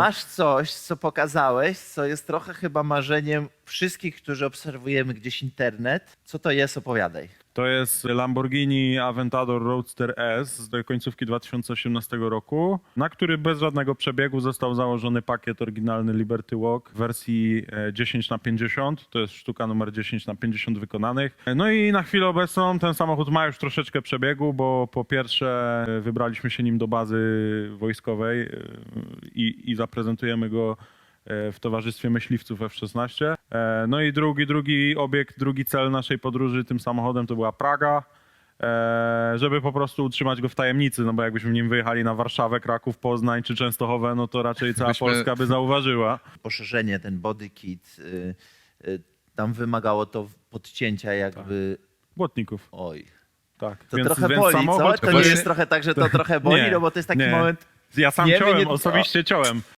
Masz coś, co pokazałeś, co jest trochę chyba marzeniem wszystkich, którzy obserwujemy gdzieś internet. Co to jest? Opowiadaj. To jest Lamborghini Aventador Roadster S z końcówki 2018 roku, na który bez żadnego przebiegu został założony pakiet oryginalny Liberty Walk w wersji e, 10 na 50 To jest sztuka numer 10 na 50 wykonanych. E, No i na chwilę obecną ten samochód ma już troszeczkę przebiegu, bo po pierwsze e, wybraliśmy się nim do bazy wojskowej e, i, i zaprezentujemy go e, w towarzystwie myśliwców F-16. E, No i drugi, drugi obiekt, drugi cel naszej podróży tym samochodem to była Praga, e, żeby po prostu utrzymać go w tajemnicy, no bo jakbyśmy nim wyjechali na Warszawę, Kraków, Poznań czy Częstochowę, no to raczej cała Byśmy- Polska by zauważyła. Poszerzenie, ten body kit, y, y, tam wymagało to podcięcia jakby... Błotników, Oj, tak. to trochę boli, co? samochód, To nie jest trochę tak, że to trochę boli, Nie, no bo to jest taki nie. moment... Ja sam ciąłem, nie- osobiście ciąłem.